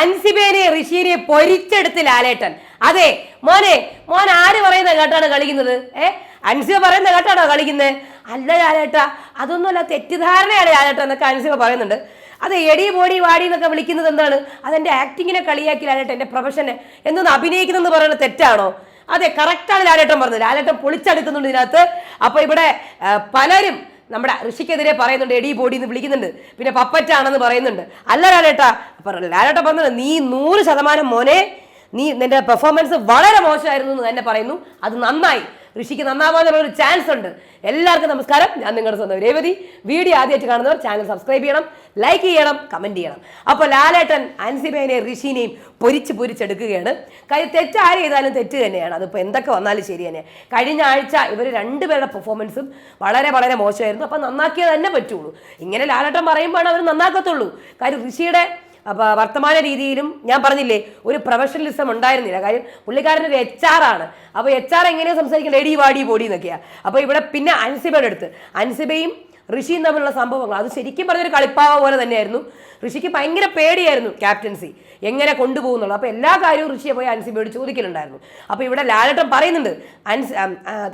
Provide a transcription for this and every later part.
അൻസിബേനെ ഋഷീനെ പൊരിച്ചെടുത്ത് ലാലേട്ടൻ. അതെ മോനെ മോൻ ആര് പറയുന്ന കേട്ടാണ് കളിക്കുന്നത്? ഏ? അൻസിബ പറയുന്ന കേട്ടാണോ കളിക്കുന്നത്? അല്ല ലാലേട്ട അതൊന്നുമല്ല തെറ്റിദ്ധാരണയാണ് ലാലേട്ട എന്നൊക്കെ അൻസിബ പറയുന്നുണ്ട്. അത് എടി ബോഡി വാടി എന്നൊക്കെ വിളിക്കുന്നത് എന്താണ്? അതെന്റെ ആക്ടിങ്ങിനെ കളിയാക്കി ലാലേട്ടൻ എന്റെ പ്രൊഫഷനെ. എന്തൊന്ന് അഭിനയിക്കുന്നെന്ന് പറയുന്നത് തെറ്റാണോ? അതെ കറക്റ്റാണ് ലാലേട്ടൻ പറഞ്ഞത്. ലാലേട്ടൻ പൊളിച്ചെടുക്കുന്നുണ്ട് ഇതിനകത്ത്. അപ്പൊ ഇവിടെ പലരും നമ്മുടെ ഋഷിക്കെതിരെ പറയുന്നുണ്ട് എടി ബോഡി എന്ന് വിളിക്കുന്നുണ്ട്. പിന്നെ പപ്പറ്റാണെന്ന് പറയുന്നുണ്ട്. അല്ല ലാലേട്ട ലാലേട്ട പറഞ്ഞത് നീ നൂറ് ശതമാനം മോനെ നീ നിന്റെ പെർഫോമൻസ് വളരെ മോശമായിരുന്നു എന്ന് തന്നെ പറയുന്നു. അത് നന്നായി. ഋഷിക്ക് നന്നാവാനുള്ള ഒരു ചാൻസ് ഉണ്ട്. എല്ലാവർക്കും നമസ്കാരം. ഞാൻ നിങ്ങളുടെ സ്വന്തം രേവതി. വീഡിയോ ആദ്യമായിട്ട് കാണുന്നവർ ചാനൽ സബ്സ്ക്രൈബ് ചെയ്യണം ലൈക്ക് ചെയ്യണം കമന്റ് ചെയ്യണം. അപ്പോൾ ലാലേട്ടൻ അൻസിബേനെ ഋഷിനെയും പൊരിച്ച് പൊരിച്ചെടുക്കുകയാണ്. കാര്യം തെറ്റ് ആര് ചെയ്താലും തെറ്റ് തന്നെയാണ്. അതിപ്പോൾ എന്തൊക്കെ വന്നാലും ശരി തന്നെ. കഴിഞ്ഞ ആഴ്ച ഇവർ രണ്ടുപേരുടെ പെർഫോമൻസും വളരെ വളരെ മോശമായിരുന്നു. അപ്പോൾ നന്നാക്കിയേ തന്നെ പറ്റുള്ളൂ. ഇങ്ങനെ ലാലേട്ടൻ പറയുമ്പോഴാണ് അവർ നന്നാക്കത്തുള്ളൂ. കാര്യം ഋഷിയുടെ അപ്പോൾ വർത്തമാന രീതിയിലും ഞാൻ പറഞ്ഞില്ലേ ഒരു പ്രൊഫഷണലിസം ഉണ്ടായിരുന്നില്ല. കാര്യം പുള്ളിക്കാരൻ ഒരു എച്ച് ആർ ആണ്. അപ്പോൾ എച്ച് ആർ എങ്ങനെയാണ് സംസാരിക്കുന്നത് എടി വാടി പൊടി എന്നൊക്കെയാണ് അപ്പോൾ ഇവിടെ പിന്നെ അൻസിബയുടെ അടുത്ത്. അൻസിബയും ഋഷിയും തമ്മിലുള്ള സംഭവങ്ങൾ. അത് ശരിക്കും പറഞ്ഞൊരു കളിപ്പാവ പോലെ തന്നെയായിരുന്നു. ഋഷിക്ക് ഭയങ്കര പേടിയായിരുന്നു ക്യാപ്റ്റൻസി. എങ്ങനെ കൊണ്ടുപോകുന്നുള്ളു അപ്പോൾ എല്ലാ കാര്യവും ഋഷിയെ പോയി അൻസിബയോട് ചോദിക്കലുണ്ടായിരുന്നു. അപ്പോൾ ഇവിടെ ലാലട്ടൻ പറയുന്നുണ്ട് അൻസ്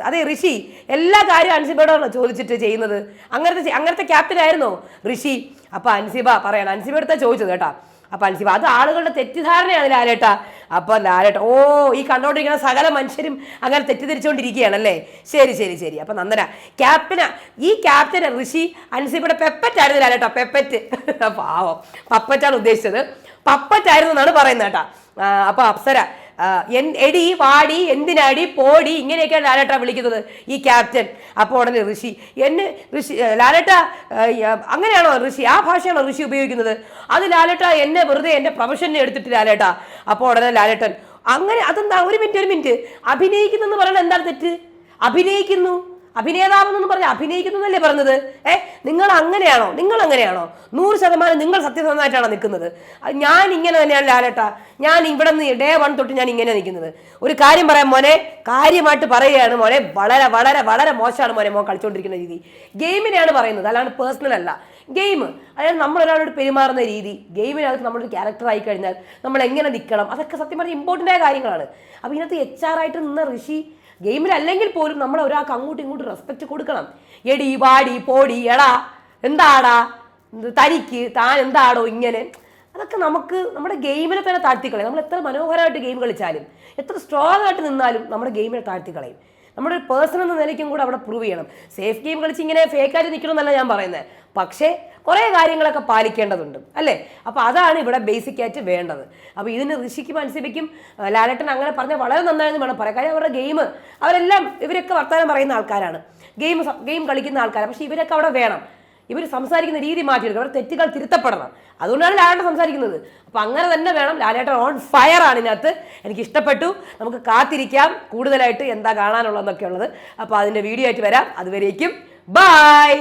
അതെ ഋഷി എല്ലാ കാര്യവും അൻസിബയോടാണോ ചോദിച്ചിട്ട് ചെയ്യുന്നത്. അങ്ങനത്തെ അങ്ങനത്തെ ക്യാപ്റ്റൻ ആയിരുന്നോ ഋഷി അപ്പോൾ അൻസിബ പറയണം. അൻസിബ ചോദിച്ചത് കേട്ടാ. അപ്പൊ അൻസിബ അത് ആളുകളുടെ തെറ്റിദ്ധാരണയാണ് ലാലേട്ട അപ്പൊ ലാലേട്ട ഓ ഈ കണ്ടോണ്ടിരിക്കുന്ന സകല മനുഷ്യരും അങ്ങനെ തെറ്റിദ്ധരിച്ചുകൊണ്ടിരിക്കുകയാണല്ലേ ശരി ശരി ശരി. അപ്പൊ നന്ദന ക്യാപ്റ്റന ഈ ക്യാപ്റ്റൻ ഋഷി അൻസിബയുടെ പെപ്പറ്റ് ആയിരുന്നു ലാലേട്ട പെപ്പറ്റ്. പാവം. പപ്പറ്റാണ് ഉദ്ദേശിച്ചത്. പപ്പറ്റായിരുന്നു എന്നാണ് പറയുന്നത് കേട്ടാ. അപ്പോൾ അപ്പൊ അപ്സര എടി വാടി എന്തിനാടി പോടി ഇങ്ങനെയൊക്കെയാണ് ലാലേട്ട വിളിക്കുന്നത് ഈ ക്യാപ്റ്റൻ. അപ്പോൾ ഉടനെ ഋഷി എന്നെ ഋഷി ലാലേട്ട അങ്ങനെയാണോ ഋഷി ആ ഭാഷയാണോ ഋഷി ഉപയോഗിക്കുന്നത്? അത് ലാലേട്ട എന്നെ വെറുതെ എന്റെ പ്രൊഫഷനെ എടുത്തിട്ട് ലാലേട്ട. അപ്പോൾ ഉടനെ ലാലേട്ടൻ അങ്ങനെ അതെന്താ ഒരു മിനിറ്റ് ഒരു മിനിറ്റ് അഭിനയിക്കുന്നെന്ന് പറയുന്നത് എന്താണ് തെറ്റ്? അഭിനയിക്കുന്നു. അഭിനേതാവെന്ന് എന്ന് പറഞ്ഞാൽ അഭിനയിക്കുന്നതല്ലേ പറഞ്ഞത്? ഏ നിങ്ങൾ അങ്ങനെയാണോ? നിങ്ങൾ അങ്ങനെയാണോ? നൂറ് ശതമാനം നിങ്ങൾ സത്യസന്ധമായിട്ടാണോ നിൽക്കുന്നത്? ഞാൻ ഇങ്ങനെ തന്നെയാണ് ലാലേട്ടാ. ഞാൻ ഇവിടെ നിന്ന് ഡേ വൺ തൊട്ട് ഞാൻ ഇങ്ങനെ നിൽക്കുന്നത്. ഒരു കാര്യം പറയാം മോനെ. കാര്യമായിട്ട് പറയുകയാണ് മോനെ. വളരെ വളരെ വളരെ മോശമാണ് മോനെ. മോൻ കളിച്ചുകൊണ്ടിരിക്കുന്ന രീതി. ഗെയിമിനെയാണ് പറയുന്നത്. അല്ലാണ്ട് പേഴ്സണൽ അല്ല. ഗെയിം. അതായത് നമ്മൾ ഒരാളോട് പെരുമാറുന്ന രീതി. ഗെയിമിനകത്ത് നമ്മളൊരു ക്യാരക്ടർ ആയി കഴിഞ്ഞാൽ നമ്മൾ എങ്ങനെ നിൽക്കണം? അതൊക്കെ സത്യം പറഞ്ഞാൽ ഇമ്പോർട്ടന്റ് ആയ കാര്യങ്ങളാണ്. അപ്പോൾ ഇതിനകത്ത് എച്ച് ആർ ആയിട്ട് നിന്ന ഋഷി ഗെയിമിലല്ലെങ്കിൽ പോലും നമ്മൾ ഒരാൾക്ക് അങ്ങോട്ടും ഇങ്ങോട്ടും റെസ്പെക്റ്റ് കൊടുക്കണം. എടി വാടി പോടി എടാ എന്താടാ? തനിക്ക് താൻ എന്താടോ ഇങ്ങനെ? അതൊക്കെ നമുക്ക് നമ്മുടെ ഗെയിമിനെ തന്നെ താഴ്ത്തിക്കളയും. നമ്മൾ എത്ര മനോഹരമായിട്ട് ഗെയിം കളിച്ചാലും എത്ര സ്ട്രോങ് ആയിട്ട് നിന്നാലും നമ്മുടെ ഗെയിമിനെ താഴ്ത്തിക്കളയും. നമ്മുടെ ഒരു പേഴ്സൺ എന്ന നിലയ്ക്കും കൂടെ അവിടെ പ്രൂവ് ചെയ്യണം. സേഫ് ഗെയിം കളിച്ച് ഇങ്ങനെ ഫേക്കായിട്ട് നിൽക്കണമെന്നല്ല ഞാൻ പറയുന്നത് പക്ഷേ കുറേ കാര്യങ്ങളൊക്കെ പാലിക്കേണ്ടതുണ്ട് അല്ലേ? അപ്പോൾ അതാണ് ഇവിടെ ബേസിക് ആയിട്ട് വേണ്ടത്. അപ്പോൾ ഇതിന് ഋഷിക്ക് അനുസരിക്കും ലാലേട്ടൻ അങ്ങനെ പറഞ്ഞാൽ വളരെ നന്നായെന്ന് വേണം പറയാം കാര്യം അവരുടെ ഗെയിം അവരെല്ലാം ഇവരൊക്കെ വർത്തമാനം പറയുന്ന ആൾക്കാരാണ്. ഗെയിം ഗെയിം കളിക്കുന്ന ആൾക്കാരാണ്. പക്ഷേ ഇവരൊക്കെ അവിടെ വേണം. ഇവർ സംസാരിക്കുന്ന രീതി മാറ്റിയെടുക്കണം അവരുടെ തെറ്റുകൾ തിരുത്തപ്പെടണം. അതുകൊണ്ടാണ് ലാലേട്ടൻ സംസാരിക്കുന്നത്. അപ്പോൾ അങ്ങനെ തന്നെ വേണം ലാലേട്ടൻ ഓൺ ഫയർ ആണ് ഇതിനകത്ത്. എനിക്ക് ഇഷ്ടപ്പെട്ടു. നമുക്ക് കാത്തിരിക്കാം. കൂടുതലായിട്ട് എന്താ കാണാനുള്ളതെന്നൊക്കെ ഉള്ളത് അപ്പോൾ അതിന്റെ വീഡിയോ ആയിട്ട് വരാം. അതുവരേക്കും. ബൈ